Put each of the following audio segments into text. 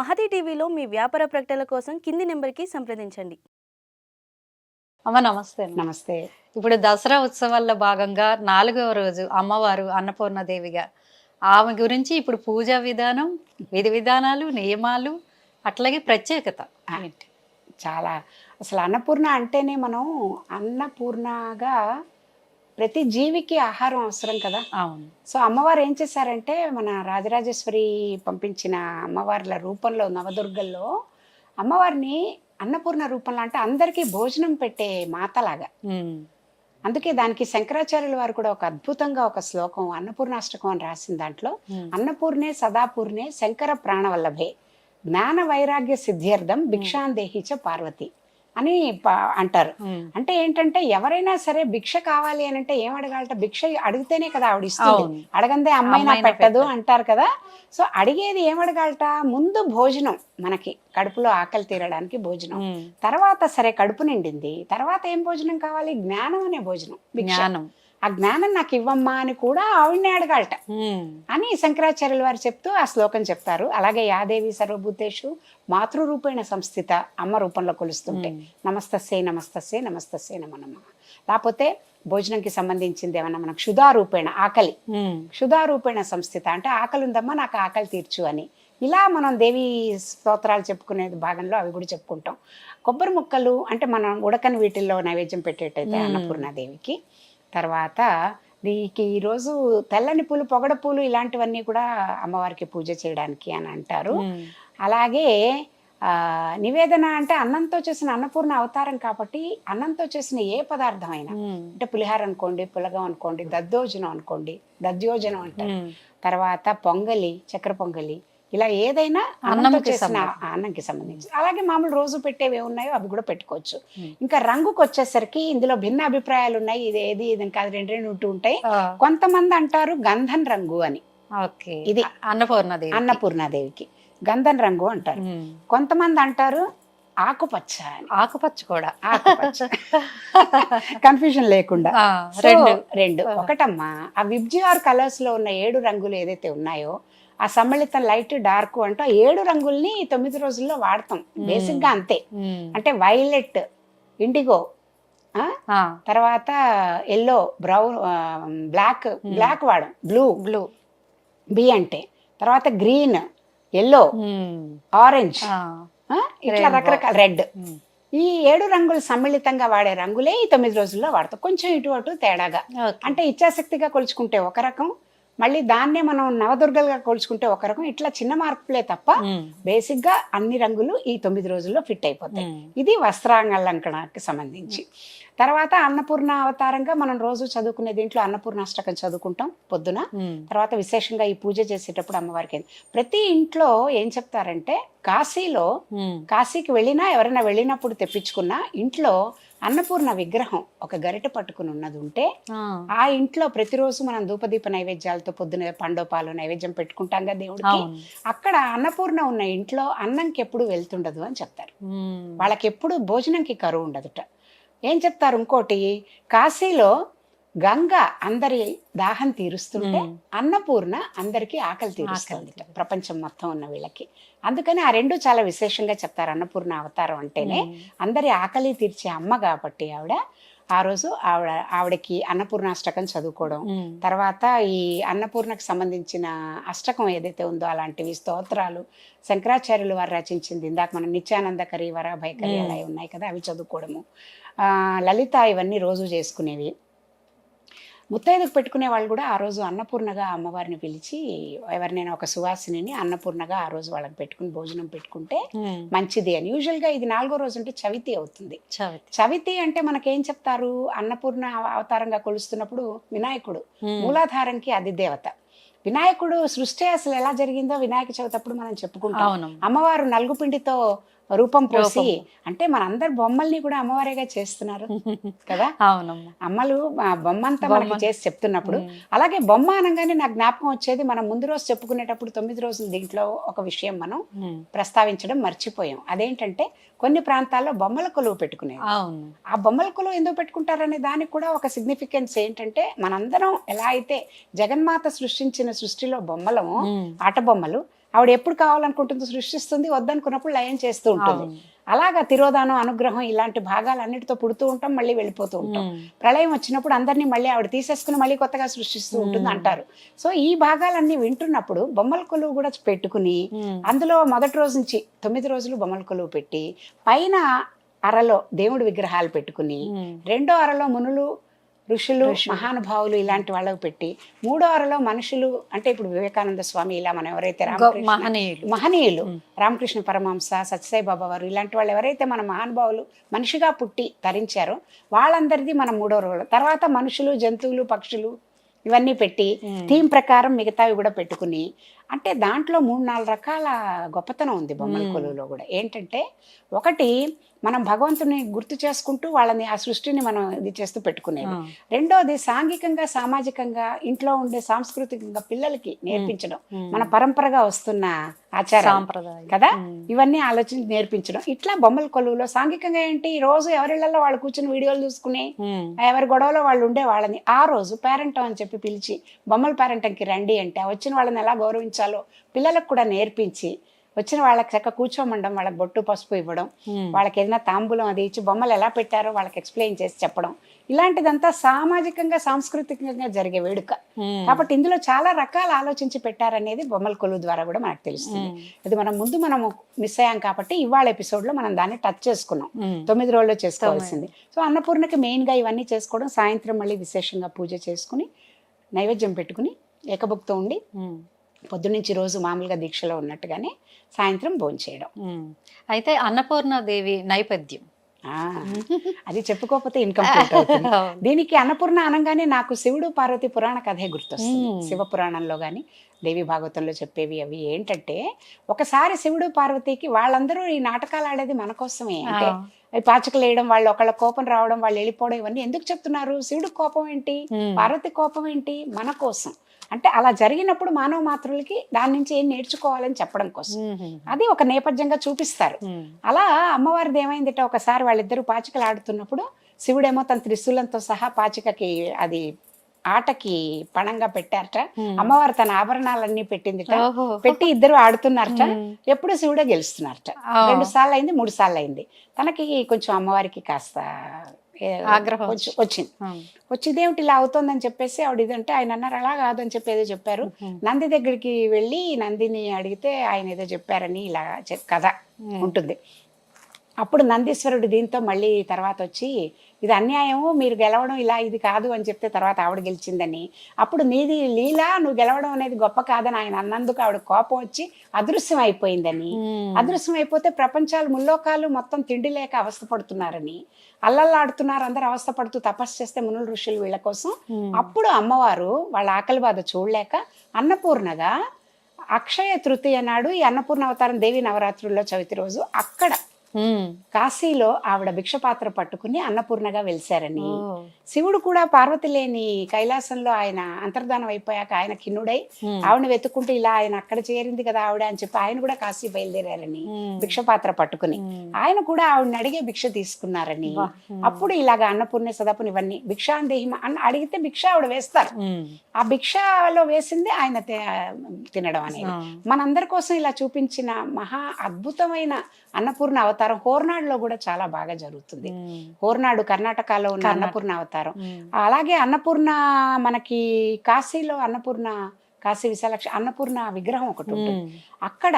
మహతి టీవీలో మీ వ్యాపార ప్రకటనల కోసం కింది నెంబర్కి సంప్రదించండి అమ్మ నమస్తే. నమస్తే ఇప్పుడు దసరా ఉత్సవాల్లో భాగంగా నాలుగవ రోజు అమ్మవారు అన్నపూర్ణదేవిగా ఆమె గురించి ఇప్పుడు పూజా విధానం విధి విధానాలు నియమాలు అట్లాగే ప్రత్యేకత? చాలా అసలు అన్నపూర్ణ అంటేనే మనం అన్నపూర్ణగా ప్రతి జీవికి ఆహారం అవసరం కదా అవును సో అమ్మవారు ఏం చేశారంటే మన రాజరాజేశ్వరి పంపించిన అమ్మవార్ల రూపంలో నవదుర్గల్లో అమ్మవారిని అన్నపూర్ణ రూపంలో అంటే అందరికీ భోజనం పెట్టే మాతలాగా. అందుకే దానికి శంకరాచార్యుల వారు కూడా ఒక అద్భుతంగా ఒక శ్లోకం అన్నపూర్ణాష్టకం అని రాసిన దాంట్లో. అన్నపూర్ణే సదాపూర్ణే శంకర ప్రాణవల్లభే జ్ఞాన వైరాగ్య సిద్ధ్యర్థం భిక్షాందేహి చ పార్వతి అని అంటారు. అంటే ఏంటంటే ఎవరైనా సరే భిక్ష కావాలి అని అంటే ఏం అడగాలట భిక్ష అడిగితేనే కదా ఆవిడ ఇస్తుంది. అడగందే అమ్మాయినా అమ్మాయినా పెట్టదు. అంటారు కదా. సో అడిగేది ఏం అడగాలట? ముందు భోజనం మనకి కడుపులో ఆకలి తీరడానికి భోజనం. తర్వాత సరే కడుపు నిండింది. తర్వాత ఏం భోజనం కావాలి? జ్ఞానం అనే భోజనం భిక్ష. జ్ఞానం. ఆ జ్ఞానం నాకు ఇవ్వమ్మా అని కూడా ఆవిడనే అడగాలట. అని శంకరాచార్యుల వారు చెప్తూ ఆ శ్లోకం చెప్తారు అలాగే యాదేవి సర్వభూతేషు మాతృరూపేణ సంస్థిత అమ్మ రూపంలో కొలుస్తుంటే. నమస్తస్సే నమస్తస్సే నమస్తస్సే నమ నమ లేకపోతే భోజనంకి సంబంధించింది ఏమన్నా మనకు క్షుధారూపేణ ఆకలి. క్షుధారూపేణ సంస్థిత అంటే ఆకలి ఉందమ్మా నాకు ఆకలి తీర్చు అని ఇలా మనం దేవి స్తోత్రాలు చెప్పుకునే భాగంలో అవి కూడా చెప్పుకుంటాం కొబ్బరి ముక్కలు అంటే మనం ఉడకని వీటిల్లో నైవేద్యం పెట్టేటైతే. అన్నపూర్ణాదేవికి తర్వాత దీనికి ఈరోజు తెల్లని పూలు పొగడ పూలు ఇలాంటివన్నీ కూడా అమ్మవారికి పూజ చేయడానికి అని అంటారు. అలాగే ఆ, నివేదన అంటే అన్నంతో చేసిన అన్నపూర్ణ అవతారం కాబట్టి అన్నంతో చేసిన ఏ పదార్థం అయినా. అంటే పులిహార అనుకోండి పులగం అనుకోండి దద్దోజనం అనుకోండి దద్యోజనం అంటారు. తర్వాత పొంగలి చక్కెర పొంగలి ఇలా ఏదైనా అన్నంకి చేసిన సంబంధించి. అన్నంకి సంబంధించి అలాగే మామూలు రోజు పెట్టేవి ఉన్నాయో అవి కూడా పెట్టుకోవచ్చు. ఇంకా రంగుకి వచ్చేసరికి ఇందులో భిన్న అభిప్రాయాలు ఉన్నాయి. ఇది ఏది ఇది కాదు రెండు రెండు ఉంటూ ఉంటాయి. కొంతమంది అంటారు గంధం రంగు అని. ఓకే. ఇది. అన్నపూర్ణదేవి అన్నపూర్ణాదేవికి. గంధం రంగు అంటారు. కొంతమంది అంటారు ఆకుపచ్చ ఆకుపచ్చ కూడా. ఆకుపచ్చ. కన్ఫ్యూజన్ లేకుండా. రెండు. రెండు. ఒకటమ్మా ఆ విబ్జిఆర్ కలర్స్లో ఉన్న ఏడు రంగులు ఏదైతే ఉన్నాయో ఆ సమ్మిళితం లైట్ డార్క్ అంటూ ఆ ఏడు రంగుల్ని తొమ్మిది రోజుల్లో వాడతాం. బేసిక్గా అంతే. అంటే వైలెట్ ఇండిగో తర్వాత ఎల్లో బ్రౌన్ బ్లాక్ బ్లాక్ వాడం. బ్లూ. బ్లూ. బి అంటే. తర్వాత గ్రీన్ ఎల్లో. ఆరెంజ్ ఇట్లా. రకరకాల రెడ్. ఈ ఏడు రంగులు సమ్మిళితంగా వాడే రంగులే ఈ తొమ్మిది రోజుల్లో వాడతాం. కొంచెం ఇటు అటు తేడాగా. అంటే ఇచ్చాశక్తిగా కొలుచుకుంటే ఒక రకం మళ్ళీ దాన్నే మనం నవదుర్గలుగా కొలుచుకుంటే ఒక రకం ఇట్లా చిన్న మార్పులే తప్ప. బేసిక్గా అన్ని రంగులు ఈ తొమ్మిది రోజుల్లో ఫిట్ అయిపోతాయి. ఇది వస్త్రాంగలంకణకి సంబంధించి తర్వాత అన్నపూర్ణ అవతారంగా మనం రోజు చదువుకునే దీంట్లో అన్నపూర్ణాష్టకం చదువుకుంటాం పొద్దున. తర్వాత విశేషంగా ఈ పూజ చేసేటప్పుడు అమ్మవారికి ప్రతి ఇంట్లో ఏం చెప్తారంటే కాశీలో. కాశీకి వెళ్ళినా ఎవరైనా వెళ్ళినప్పుడు తెప్పించుకున్నా ఇంట్లో అన్నపూర్ణ విగ్రహం ఒక గరిట పట్టుకుని ఉన్నది ఉంటే ఆ, ఇంట్లో ప్రతిరోజు మనం ధూపదీప నైవేద్యాలతో పొద్దున పండోపాలు నైవేద్యం పెట్టుకుంటాం కదా దేవుడికి అక్కడ అన్నపూర్ణ ఉన్న ఇంట్లో అన్నంకి ఎప్పుడు వెళ్తుండదు అని చెప్తారు. వాళ్ళకి ఎప్పుడు భోజనంకి కరువు ఉండదుట ఏం చెప్తారు ఇంకోటి కాశీలో గంగ అందరి దాహం తీరుస్తుంటే. అన్నపూర్ణ అందరికీ ఆకలి తీరుస్తుంది ప్రపంచం మొత్తం ఉన్న వీళ్ళకి అందుకని ఆ రెండు చాలా విశేషంగా చెప్తారు అన్నపూర్ణ అవతారం అంటేనే. అందరి ఆకలి తీర్చే అమ్మ కాబట్టి ఆవిడ ఆ రోజు ఆవిడ ఆవిడకి అన్నపూర్ణాష్టకం చదువుకోవడం ఉమ్. తర్వాత ఈ అన్నపూర్ణకు సంబంధించిన అష్టకం ఏదైతే ఉందో అలాంటివి స్తోత్రాలు శంకరాచార్యులు వారు రచించింది ఇందాక మనం నిత్యానందకరి వరాభయకరి. అలా ఉన్నాయి కదా అవి చదువుకోవడము లలిత ఇవన్నీ రోజు చేసుకునేవి. ముత్తైదుకు పెట్టుకునే వాళ్ళు కూడా ఆ రోజు అన్నపూర్ణగా అమ్మవారిని పిలిచి ఎవరినైనా ఒక సువాసిని అన్నపూర్ణగా ఆ రోజు వాళ్ళకి పెట్టుకుని భోజనం పెట్టుకుంటే. మంచిది అని. యూజువల్గా ఇది నాలుగో రోజు అంటే చవితి అవుతుంది. చవితి. అంటే మనకేం చెప్తారు? అన్నపూర్ణ అవతారంగా కొలుస్తున్నప్పుడు వినాయకుడు. మూలాధారంకి అది దేవత వినాయకుడు సృష్టి అసలు ఎలా జరిగిందో వినాయక చవితి అప్పుడు మనం చెప్పుకుంటాం. అమ్మవారు నలుగుపిండితో రూపం పోసి. అంటే మనందరి బొమ్మల్ని కూడా అమ్మవారేగా చేస్తున్నారు కదా అవునమ్మా అమ్మలు బొమ్మంతా మనకి. చేసి చెప్తున్నప్పుడు. అలాగే బొమ్మ అనగానే నాకు జ్ఞాపకం వచ్చేది మనం ముందు రోజు చెప్పుకునేటప్పుడు తొమ్మిది రోజులు దీంట్లో ఒక విషయం మనం. ప్రస్తావించడం మర్చిపోయాం అదేంటంటే కొన్ని ప్రాంతాల్లో బొమ్మల కొలువు పెట్టుకునేవి ఆ బొమ్మల కొలువు ఎందుకు పెట్టుకుంటారనే దానికి కూడా ఒక సిగ్నిఫికెన్స్ ఏంటంటే మనందరం ఎలా అయితే జగన్మాత సృష్టించిన సృష్టిలో బొమ్మలము. ఆట బొమ్మలు ఆవిడ ఎప్పుడు కావాలనుకుంటుందో సృష్టిస్తుంది వద్దనుకున్నప్పుడు లయం చేస్తూ ఉంటుంది. అలాగా తిరోధానం అనుగ్రహం ఇలాంటి భాగాలన్నిటితో పుడుతూ ఉంటాం మళ్ళీ వెళ్ళిపోతూ ఉంటాం. ప్రళయం వచ్చినప్పుడు అందరినీ మళ్ళీ ఆవిడ తీసేసుకుని మళ్ళీ కొత్తగా సృష్టిస్తూ ఉంటుంది. అంటారు సో ఈ భాగాలన్నీ వింటున్నప్పుడు బొమ్మల కొలువు కూడా పెట్టుకుని. అందులో మొదటి రోజు నుంచి తొమ్మిది రోజులు బొమ్మల కొలువు పెట్టి పైన అరలో దేవుడి విగ్రహాలు పెట్టుకుని. రెండో అరలో మునులు ఋషులు. మహానుభావులు ఇలాంటి వాళ్ళకు పెట్టి మూడో అరలో మనుషులు అంటే ఇప్పుడు వివేకానంద స్వామి ఇలా మనం ఎవరైతే మహనీయులు మహనీయులు. రామకృష్ణ పరమహంస సత్యసాయి బాబా వారు ఇలాంటి వాళ్ళు ఎవరైతే మన మహానుభావులు మనిషిగా పుట్టి తరించారో వాళ్ళందరిది మన మూడో రోజు తర్వాత మనుషులు జంతువులు పక్షులు ఇవన్నీ పెట్టి. థీమ్ ప్రకారం మిగతావి కూడా పెట్టుకుని అంటే దాంట్లో మూడు నాలుగు రకాల గొప్పతనం ఉంది బొమ్మల. కొలువులో కూడా ఏంటంటే ఒకటి మనం భగవంతుని గుర్తు చేసుకుంటూ వాళ్ళని ఆ సృష్టిని మనం ఇది చేస్తూ పెట్టుకునేది. రెండోది సాంఘికంగా సామాజికంగా ఇంట్లో ఉండే సాంస్కృతికంగా పిల్లలకి నేర్పించడం. మన పరంపరగా వస్తున్న ఆచారం సాంప్రదాయం కదా. ఇవన్నీ ఆలోచించి నేర్పించడం ఇట్లా బొమ్మల కొలువులో సాంఘికంగా ఏంటి రోజు ఎవరిళ్ళలో వాళ్ళు కూర్చుని వీడియోలు చూసుకుని. ఎవరి గొడవలో వాళ్ళు ఉండే వాళ్ళని ఆ రోజు పేరెంటం అని చెప్పి పిలిచి బొమ్మల పేరెంటంకి రండి అంటే వచ్చిన వాళ్ళని ఎలా గౌరవించాలో పిల్లలకు కూడా నేర్పించి వచ్చిన వాళ్ళకి చక్క కూర్చోమండం వాళ్ళకి బొట్టు పసుపు ఇవ్వడం. వాళ్ళకి ఏదైనా తాంబూలం అది ఇచ్చి బొమ్మలు ఎలా పెట్టారో వాళ్ళకి ఎక్స్ప్లెయిన్ చేసి చెప్పడం ఇలాంటిదంతా సామాజికంగా సాంస్కృతికంగా జరిగే వేడుక. కాబట్టి ఇందులో చాలా రకాల ఆలోచించి పెట్టారనేది బొమ్మల కొలువు ద్వారా కూడా మనకు తెలుస్తుంది. ఇది మనం ముందు మనము మిస్ అయ్యాం కాబట్టి ఇవాళ ఎపిసోడ్లో మనం దాన్ని టచ్ చేసుకున్నాం. తొమ్మిది రోజుల్లో చేసుకోవాల్సింది సో అన్నపూర్ణకి మెయిన్గా ఇవన్నీ చేసుకోవడం సాయంత్రం మళ్ళీ విశేషంగా పూజ చేసుకుని నైవేద్యం పెట్టుకుని ఏకభుక్తం ఉండి. పొద్దునుంచి రోజు మామూలుగా దీక్షలో ఉన్నట్టుగానే సాయంత్రం భోంచేయడం. అయితే అన్నపూర్ణ దేవి నైపథ్యం. ఆ, అది చెప్పుకోకపోతే ఇన్కంప్లీట్ అవుతుంది. దీనికి అన్నపూర్ణ అనగానే నాకు శివుడు పార్వతి పురాణ కథే గుర్తొస్తుంది. శివ పురాణంలో కానీ దేవి భాగవతంలో చెప్పేవి అవి ఏంటంటే ఒకసారి శివుడు పార్వతికి వాళ్ళందరూ ఈ నాటకాలు ఆడేది మన కోసమే. అంటే. అవి పాచకలు వేయడం వాళ్ళు ఒకళ్ళ కోపం రావడం వాళ్ళు వెళ్ళిపోవడం ఇవన్నీ ఎందుకు చెప్తున్నారు? శివుడు కోపం ఏంటి. పార్వతి కోపం ఏంటి? మన కోసం. అంటే అలా జరిగినప్పుడు మానవ మాతృలకి దాని నుంచి ఏం నేర్చుకోవాలని చెప్పడం కోసం. అది ఒక నేపథ్యంగా చూపిస్తారు. అలా అమ్మవారిది ఏమైందిట ఒకసారి వాళ్ళిద్దరూ పాచికలు ఆడుతున్నప్పుడు శివుడేమో తన త్రిశూలంతో సహా పాచికకి అది ఆటకి పణంగా పెట్టారట. అమ్మవారు తన ఆభరణాలన్నీ పెట్టిందిట. పెట్టి ఇద్దరు ఆడుతున్నారట. ఎప్పుడు శివుడే గెలుస్తున్నారట. రెండు సార్లు అయింది మూడు సార్లు అయింది తనకి కొంచెం అమ్మవారికి కాస్త ఆగ్రహం వచ్చింది ఉమ్. వచ్చి ఇదేమిటి ఇలా అవుతోందని చెప్పేసి ఆవిడ ఇదంటే ఆయన అన్నారు అలా కాదని చెప్పి ఏదో చెప్పారు. నంది దగ్గరికి వెళ్ళి నందిని అడిగితే ఆయన ఏదో చెప్పారని ఇలా కథ. ఉంటుంది అప్పుడు నందీశ్వరుడు దీంతో మళ్ళీ తర్వాత వచ్చి ఇది అన్యాయము మీరు గెలవడం ఇలా ఇది కాదు అని చెప్తే తర్వాత ఆవిడ గెలిచిందని అప్పుడు నీది లీలా నువ్వు గెలవడం అనేది గొప్ప కాదని ఆయన అన్నందుకు ఆవిడ కోపం వచ్చి అదృశ్యం అయిపోయిందని. అదృశ్యం అయిపోతే ప్రపంచాలు ముల్లోకాలు మొత్తం తిండి లేక అవస్థపడుతున్నారని అల్లల్లాడుతున్నారు అందరు అవస్థపడుతూ తపస్సు చేస్తే మునులు ఋషులు వీళ్ళ కోసం. అప్పుడు అమ్మవారు వాళ్ళ ఆకలి బాధ చూడలేక అన్నపూర్ణగా అక్షయ తృతీయ నాడు ఈ అన్నపూర్ణ అవతారం దేవి నవరాత్రుల్లో చవితి రోజు అక్కడ. కాశీలో ఆవిడ భిక్ష పాత్ర పట్టుకుని అన్నపూర్ణగా వెలిశారని. శివుడు కూడా పార్వతి లేని కైలాసంలో ఆయన అంతర్ధానం అయిపోయాక ఆయన కిన్నుడై. ఆవిడ వెతుక్కుంటూ ఇలా ఆయన అక్కడ చేరింది కదా ఆవిడ అని చెప్పి ఆయన కూడా కాశీ బయలుదేరారని. భిక్ష పాత్ర పట్టుకుని. ఆయన కూడా ఆవిడని అడిగే భిక్ష తీసుకున్నారని. అప్పుడు ఇలాగ అన్నపూర్ణ సదపుని ఇవన్నీ భిక్షాందేహి అన్న అడిగితే భిక్ష ఆవిడ వేస్తారు. ఆ భిక్షలో వేసింది ఆయన తినడం అనేది. మనందరి కోసం ఇలా చూపించిన మహా అద్భుతమైన అన్నపూర్ణ అవతారం హోర్నాడులో కూడా చాలా బాగా జరుగుతుంది. హోర్నాడు కర్ణాటకలో ఉన్న. అన్నపూర్ణ అవతారం. అలాగే అన్నపూర్ణ మనకి కాశీలో అన్నపూర్ణ కాశీ విశాలక్ష అన్నపూర్ణ విగ్రహం ఒకటి ఉంటుంది. అక్కడ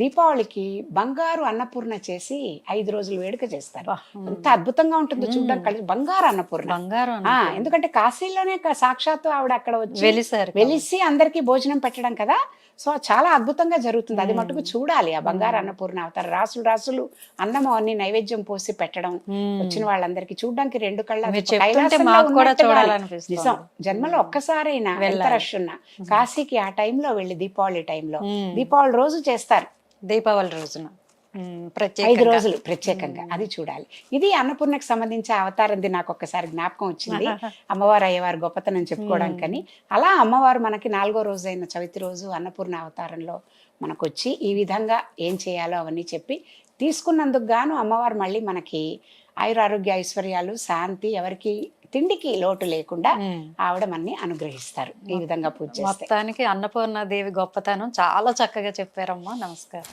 దీపావళికి బంగారు అన్నపూర్ణ చేసి ఐదు రోజులు వేడుక చేస్తారు. ఎంత అద్భుతంగా ఉంటుంది చూడడం కలిసి బంగారు అన్నపూర్ణ బంగారం. ఎందుకంటే కాశీలోనే సాక్షాత్తు ఆవిడ అక్కడ వచ్చి. వెలిసి అందరికి భోజనం పెట్టడం కదా సో చాలా అద్భుతంగా జరుగుతుంది అది మటుకు చూడాలి ఆ బంగారు అన్నపూర్ణ అవతారం రాసులు రాసులు అన్నం అన్ని నైవేద్యం పోసి పెట్టడం. వచ్చిన వాళ్ళందరికి చూడడానికి రెండు కళ్ళ. నిజం జన్మలో ఒక్కసారైనా ఎంత. రష్ ఉన్నా కాశీకి ఆ టైంలో వెళ్ళి దీపావళి టైంలో. దీపావళి రోజు చేస్తారు దీపావళి రోజున. ఐదు ప్రత్యేకంగా. రోజులు ప్రత్యేకంగా. అది చూడాలి. ఇది అన్నపూర్ణకి సంబంధించి అవతారంది నాకు ఒక్కసారి జ్ఞాపకం వచ్చింది. అమ్మవారు అయ్యవారు గొప్పతనం చెప్పుకోవడానికని అలా అమ్మవారు మనకి నాలుగో రోజు అయిన చవితి రోజు అన్నపూర్ణ అవతారంలో మనకు వచ్చి ఈ విధంగా ఏం చేయాలో అవన్నీ చెప్పి తీసుకున్నందుకు గాను అమ్మవారు మళ్ళీ మనకి ఆయురారోగ్య ఐశ్వర్యాలు శాంతి ఎవరికి తిండికి లోటు లేకుండా. ఆవిడ మనని అనుగ్రహిస్తారు. ఈ విధంగా పూజ మొత్తానికి అన్నపూర్ణాదేవి గొప్పతనం చాలా చక్కగా చెప్పారమ్మా. నమస్కారం.